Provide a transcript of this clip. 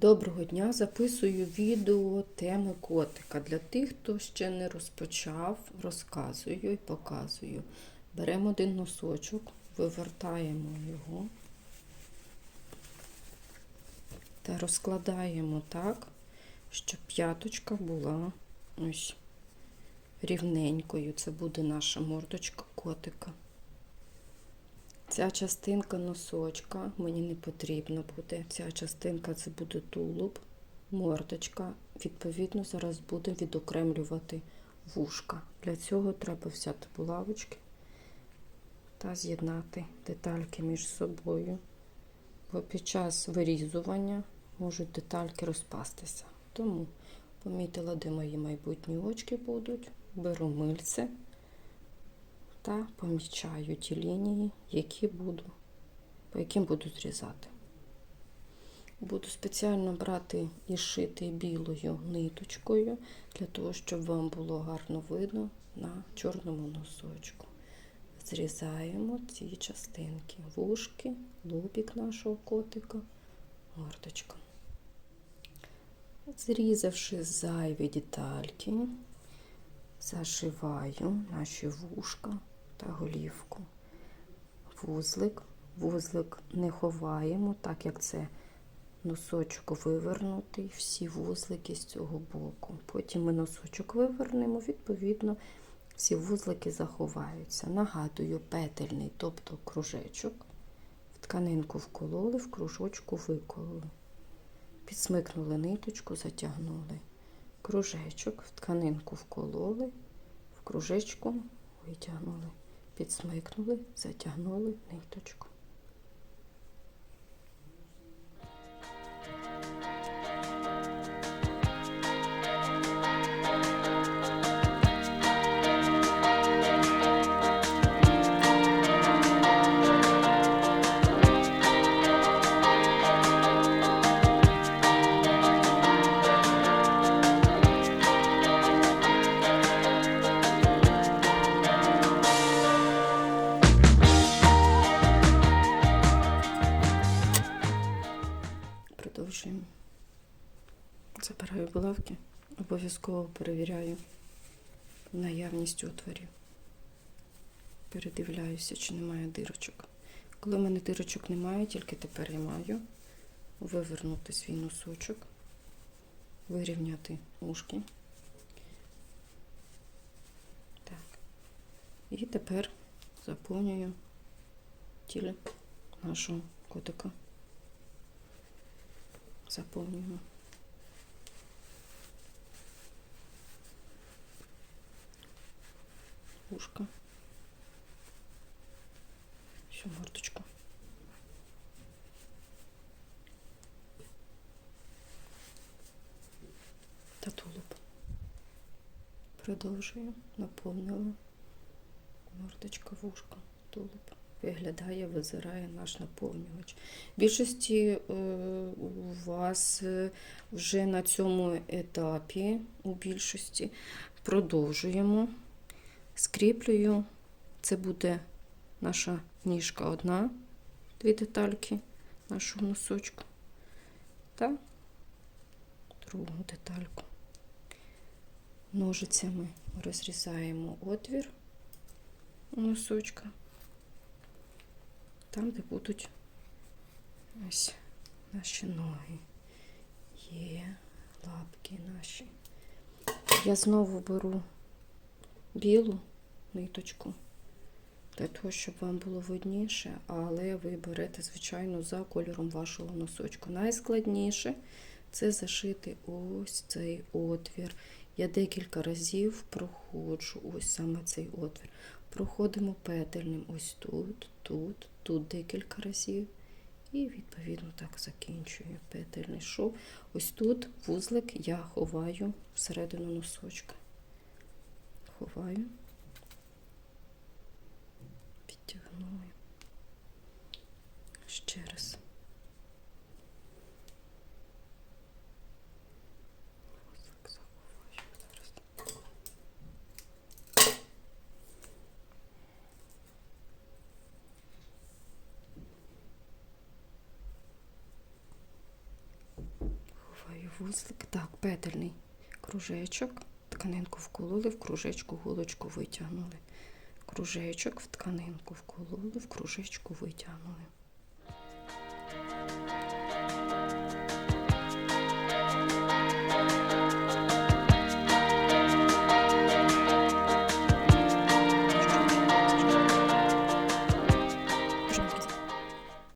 Доброго дня! Записую відео теми котика. Для тих, хто ще не розпочав, розказую і показую. Беремо один носочок, вивертаємо його та розкладаємо так, щоб п'яточка була ось рівненькою. Це буде наша мордочка котика. Ця частинка носочка мені не потрібна буде. Ця частинка це буде тулуб, мордочка. Відповідно, зараз будемо відокремлювати вушка. Для цього треба взяти булавочки та з'єднати детальки між собою. Бо під час вирізування можуть детальки розпастися. Тому помітила, де мої майбутні очки будуть. Беру мильце та помічаю ті лінії, які буду, по яким буду зрізати. Буду спеціально брати і шити білою ниточкою, для того, щоб вам було гарно видно на чорному носочку. Зрізаємо ці частинки, вушки, лобік нашого котика, мордочка. Зрізавши зайві детальки, зашиваю наші вушка та голівку. Вузлик. Вузлик не ховаємо, так як це носочок вивернутий, всі вузлики з цього боку. Потім ми носочок вивернемо, відповідно, всі вузлики заховаються. Нагадую, петельний, тобто кружечок. В тканинку вкололи, в кружочку викололи. Підсмикнули ниточку, затягнули. Кружечок, в тканинку вкололи, в кружечку витягнули, підсмикнули, затягнули ниточку. Забираю булавки, обов'язково перевіряю наявність отворів. Передивляюся, чи немає дирочок. Коли в мене дирочок немає, тільки тепер я маю вивернути свій носочок, вирівняти ушки. Так. І тепер заповнюю тіло нашого котика. Заповнюємо. Ушко. Всю мордочку. Та тулуб. Продовжую. Наповнила мордочка вушка, тулуб. Виглядає, визирає наш наповнювач. В більшості е, у вас е, вже на цьому етапі, у більшості, продовжуємо. Скріплюю. Це буде наша ніжка одна, дві детальки нашого носочку. Та другу детальку. Ножицями розрізаємо отвір носочка. Там, де будуть ось наші ноги. Є лапки наші. Я знову беру білу ниточку, для того, щоб вам було видніше, але ви берете, звичайно, за кольором вашого носочку. Найскладніше це зашити ось цей отвір. Я декілька разів проходжу ось саме цей отвір. Проходимо петельним ось тут, тут, тут декілька разів. І, відповідно, так закінчую петельний шов. Ось тут вузлик я ховаю всередину носочка. Ховаю, підтягнули. Ще раз. Зараз. вузлик. Так, петельний кружечок, тканинку вкололи, в кружечку голочку витягнули. Кружечок в тканинку вкололи, в кружечку витягнули.